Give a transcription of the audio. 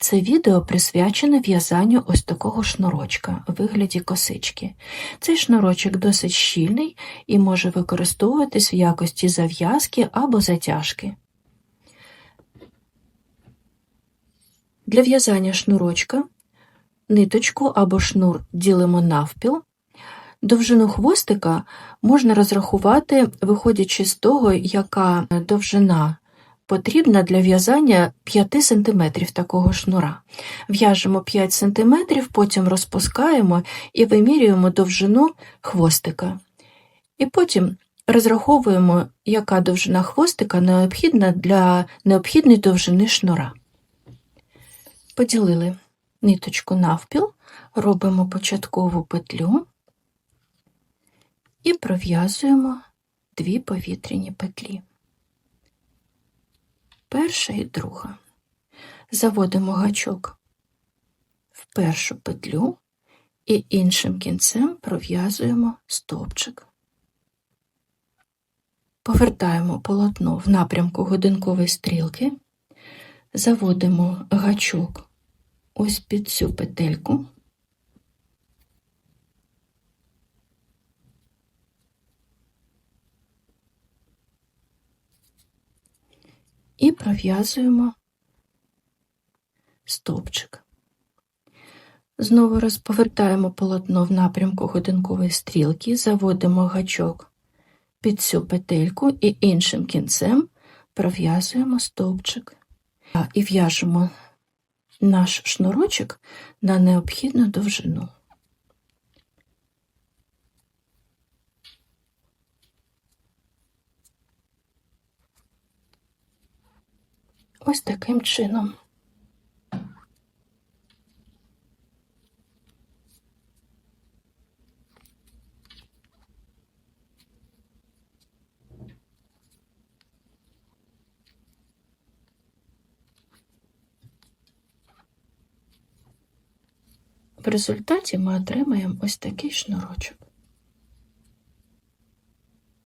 Це відео присвячене в'язанню ось такого шнурочка у вигляді косички. Цей шнурочок досить щільний і може використовуватись в якості зав'язки або затяжки. Для в'язання шнурочка ниточку або шнур ділимо навпіл. Довжину хвостика можна розрахувати, виходячи з того, яка довжина потрібна для в'язання 5 см такого шнура. В'яжемо 5 см, потім розпускаємо і вимірюємо довжину хвостика. І потім розраховуємо, яка довжина хвостика необхідна для необхідної довжини шнура. Поділили ниточку навпіл, робимо початкову петлю і пров'язуємо дві повітряні петлі. Перша і друга. Заводимо гачок в першу петлю і іншим кінцем пров'язуємо стовпчик. Повертаємо полотно в напрямку годинкової стрілки, заводимо гачок ось під цю петельку. І пров'язуємо стовпчик. Знову розповертаємо полотно в напрямку годинкової стрілки, заводимо гачок під цю петельку і іншим кінцем пров'язуємо стовпчик і в'яжемо наш шнурочок на необхідну довжину. Ось таким чином. В результаті ми отримаємо ось такий шнурочок.